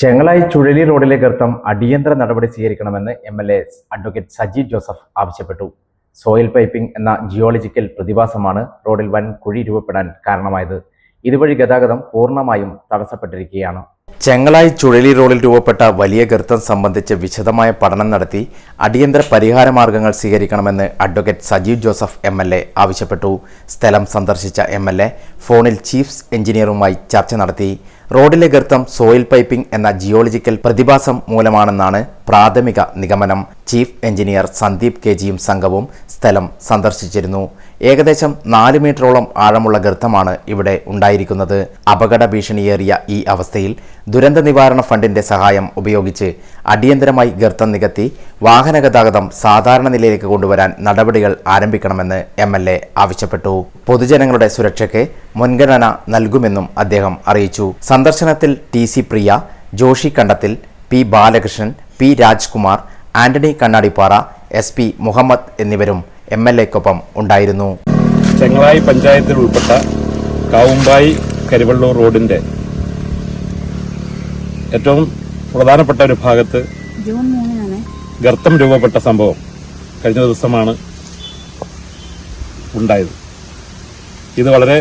ചെങ്ങളായി ചുഴലി റോഡിലെ ഗർത്തം അടിയന്തര നടപടി സ്വീകരിക്കണമെന്ന് M L A advocate Saji Joseph ആവശ്യപ്പെട്ടു. സോയിൽ പൈപ്പിംഗ് എന്ന ജിയോളജിക്കൽ പ്രതിഭാസമാണ് റോഡിൽ വൻ കുഴി രൂപപ്പെടാൻ കാരണമായത്. ഇതുവഴി ഗതാഗതം പൂർണമായും തടസ്സപ്പെട്ടിരിക്കുകയാണ്. ചെങ്ങളായി ചുഴലി റോഡിൽ രൂപപ്പെട്ട വലിയ ഗർത്തം സംബന്ധിച്ച് വിശദമായ പഠനം നടത്തി അടിയന്തര പരിഹാര മാർഗങ്ങൾ സ്വീകരിക്കണമെന്ന് advocate Sajeev Joseph M L A ആവശ്യപ്പെട്ടു. സ്ഥലം സന്ദർശിച്ച എം എൽ എ ഫോണിൽ ചീഫ് എഞ്ചിനീയറുമായി ചർച്ച നടത്തി. റോഡിലെ ഗർത്തം സോയിൽ പൈപ്പിംഗ് എന്ന ജിയോളജിക്കൽ പ്രതിഭാസം മൂലമാണെന്നാണ് പ്രാഥമിക നിഗമനം ചീഫ് എഞ്ചിനീയർ സന്ദീപ് കെ ജിയും സംഘവും സ്ഥലം സന്ദർശിച്ചിരുന്നു. ഏകദേശം നാല് മീറ്ററോളം ആഴമുള്ള ഗർത്തമാണ് ഇവിടെ ഉണ്ടായിരിക്കുന്നത്. അപകട ഭീഷണിയേറിയ ഈ അവസ്ഥയിൽ ദുരന്ത നിവാരണ ഫണ്ടിന്റെ സഹായം ഉപയോഗിച്ച് അടിയന്തരമായി ഗർത്തം നികത്തി വാഹന ഗതാഗതം സാധാരണ നിലയിലേക്ക് കൊണ്ടുവരാൻ നടപടികൾ ആരംഭിക്കണമെന്ന് എം എൽ എ ആവശ്യപ്പെട്ടു. പൊതുജനങ്ങളുടെ സുരക്ഷയ്ക്ക് മുൻഗണന നൽകുമെന്നും അദ്ദേഹം അറിയിച്ചു. സന്ദർശനത്തിൽ T C Priya Joshi Kandathil P Balakrishnan P Rajkumar Antony Kannadippara S P Muhammad എന്നിവരും എം എൽ എക്കൊപ്പം ഉണ്ടായിരുന്നു. ചെങ്ങളായി പഞ്ചായത്തിൽ ഉൾപ്പെട്ട കാവുമ്പായി കരിവള്ളൂർ റോഡിന്റെ ഏറ്റവും പ്രധാനപ്പെട്ട ഒരു ഭാഗത്ത് ഗർത്തം രൂപപ്പെട്ട സംഭവം കഴിഞ്ഞ ദിവസമാണ് ഉണ്ടായത്. ഇത് വളരെ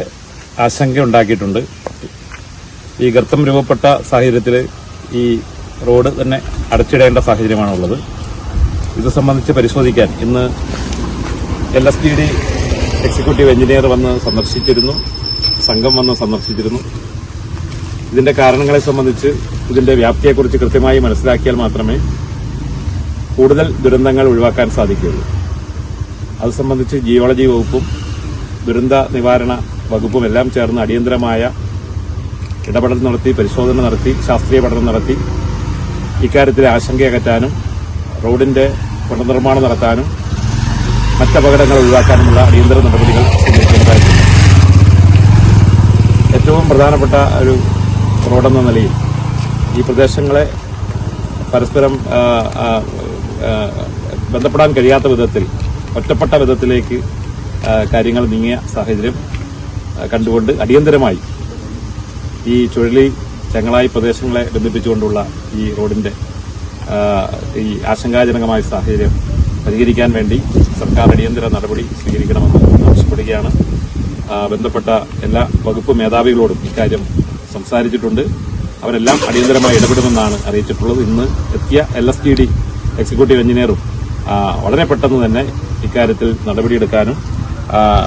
ആശങ്ക ഉണ്ടാക്കിയിട്ടുണ്ട്. ഈ ഗർത്തം രൂപപ്പെട്ട സാഹചര്യത്തിൽ ഈ റോഡ് തന്നെ അടച്ചിടേണ്ട സാഹചര്യമാണുള്ളത്. ഇത് സംബന്ധിച്ച് പരിശോധിക്കാൻ ഇന്ന് L S D D executive engineer വന്ന് സന്ദർശിച്ചിരുന്നു. സംഘം വന്ന് സന്ദർശിച്ചിരുന്നു. ഇതിന്റെ കാരണങ്ങളെ സംബന്ധിച്ച് ഇതിന്റെ വ്യാപ്തിയെക്കുറിച്ച് കൃത്യമായി മനസ്സിലാക്കിയാൽ മാത്രമേ കൂടുതൽ ദുരന്തങ്ങൾ ഒഴിവാക്കാൻ സാധിക്കുകയുള്ളൂ. അത് സംബന്ധിച്ച് ജിയോളജി വകുപ്പും ദുരന്ത നിവാരണ വകുപ്പും എല്ലാം ചേർന്ന് അടിയന്തരമായ ഇടപെടൽ നടത്തി പരിശോധന നടത്തി ശാസ്ത്രീയ പഠനം നടത്തി ഇക്കാര്യത്തിൽ ആശങ്കയകറ്റാനും റോഡിന്റെ പുനർനിർമ്മാണം നടത്താനും മറ്റപകടങ്ങൾ ഒഴിവാക്കാനുമുള്ള അടിയന്തര നടപടികൾ സ്വീകരിക്കേണ്ടതായിട്ടുണ്ട്. ഏറ്റവും പ്രധാനപ്പെട്ട ഒരു റോഡെന്ന നിലയിൽ ഈ പ്രദേശങ്ങളെ പരസ്പരം ബന്ധപ്പെടാൻ കഴിയാത്ത വിധത്തിൽ ഒറ്റപ്പെട്ട വിധത്തിലേക്ക് കാര്യങ്ങൾ നീങ്ങിയ സാഹചര്യം കണ്ടുകൊണ്ട് അടിയന്തരമായി ഈ ചുഴലി ചെങ്ങളായി പ്രദേശങ്ങളെ ബന്ധിപ്പിച്ചുകൊണ്ടുള്ള ഈ റോഡിന്റെ ഈ ആശങ്കാജനകമായ സാഹചര്യം പരിഹരിക്കാൻ വേണ്ടി സർക്കാർ അടിയന്തര നടപടി സ്വീകരിക്കണമെന്ന് ആവശ്യപ്പെടുകയാണ്. ബന്ധപ്പെട്ട എല്ലാ വകുപ്പ് മേധാവികളോടും ഇക്കാര്യം സംസാരിച്ചിട്ടുണ്ട്. അവരെല്ലാം അടിയന്തരമായി ഇടപെടുമെന്നാണ് അറിയിച്ചിട്ടുള്ളത്. ഇന്ന് എത്തിയ L S T D executive എഞ്ചിനീയറും വളരെ പെട്ടെന്ന് തന്നെ ഇക്കാര്യത്തിൽ നടപടിയെടുക്കാനും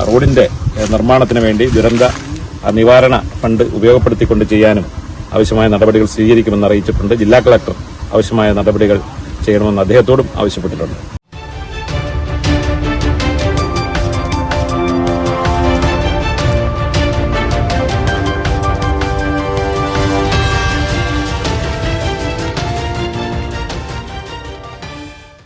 റോഡിന്റെ നിർമ്മാണത്തിന് വേണ്ടി ദുരന്ത നിവാരണ ഫണ്ട് ഉപയോഗപ്പെടുത്തിക്കൊണ്ട് ചെയ്യാനും ആവശ്യമായ നടപടികൾ സ്വീകരിക്കുമെന്ന് അറിയിച്ചിട്ടുണ്ട്. ജില്ലാ കളക്ടർ ആവശ്യമായ നടപടികൾ ചെയ്യണമെന്ന് അദ്ദേഹത്തോടും ആവശ്യപ്പെട്ടിട്ടുണ്ട്.